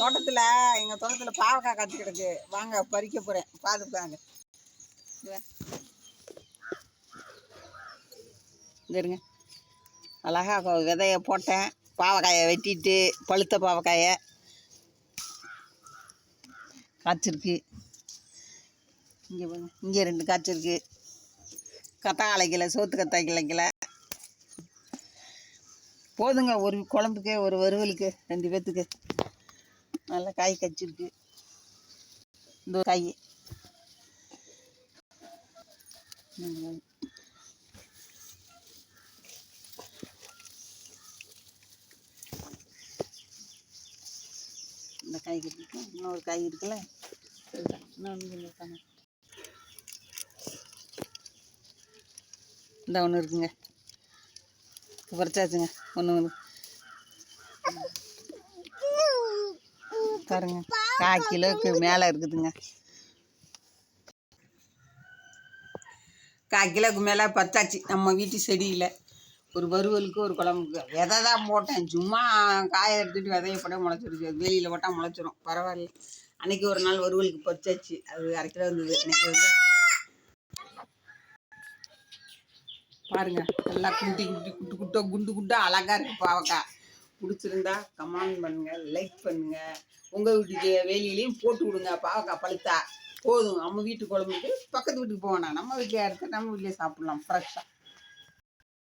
தோட்டத்தில் எங்கள் தோட்டத்தில் பாவக்காய் காய்ச்சி கிடக்கு. வாங்க பறிக்க போகிறேன் பார்த்துப்பாங்க இருங்க. அழகா விதையை விதைய போட்டேன். பாவக்காயை வெட்டிட்டு பழுத்த பாவக்காயை காய்ச்சிருக்கு. இங்கே பாருங்க. இங்கே ரெண்டு காய்ச்சிருக்கு. கத்தாழை கிளை சோத்து கிளை கிளைக்கல போதுங்க ஒரு குழம்புக்கு ஒரு வறுவலுக்கு ரெண்டு பேர்த்துக்கு நல்லா காய் கச்சிருக்கு. இந்த காய். இந்த காய். இந்த கட்டிருக்கு இன்னொரு காய் இருக்குல்ல? இன்னொன்று இந்த ஒன்று இருக்குங்க. குறைச்சாச்சுங்க ஒன்று ஒன்று பாருங்க கால் கிலோவுக்கு மேலே இருக்குதுங்க. கால் கிலோவுக்கு மேலே பத்தாச்சு. நம்ம வீட்டு செடியில். ஒரு வறுவலுக்கு ஒரு குழம்புக்கு. விதை தான் போட்டேன். சும்மா காய எடுத்துட்டு விதைய போட முளைச்சிருச்சு. வெளியில் போட்டால் முளைச்சிரும். பரவாயில்ல. அன்னைக்கு ஒரு நாள் வறுவலுக்கு பறிச்சாச்சு அது அரை கிலோ இருந்தது இன்னைக்கு வந்து பாருங்க. எல்லாம் குட்டி குட்டி குட்டு குட்டோ குண்டு குண்டா அழகா இருக்கு பாவக்காய். பிடிச்சிருந்தா கமெண்ட் பண்ணுங்க லைக் பண்ணுங்க. உங்க வீட்டுக்கு வேலியிலையும் போட்டு விடுங்க பாவக்காய் பழுத்தா. போதும். நம்ம வீட்டு குழம்புக்கு பக்கத்து வீட்டுக்கு போவேணாம். நம்ம வீட்டில் எடுத்து நம்ம வீட்டிலே சாப்பிடலாம் ஃப்ரெஷ்ஷாக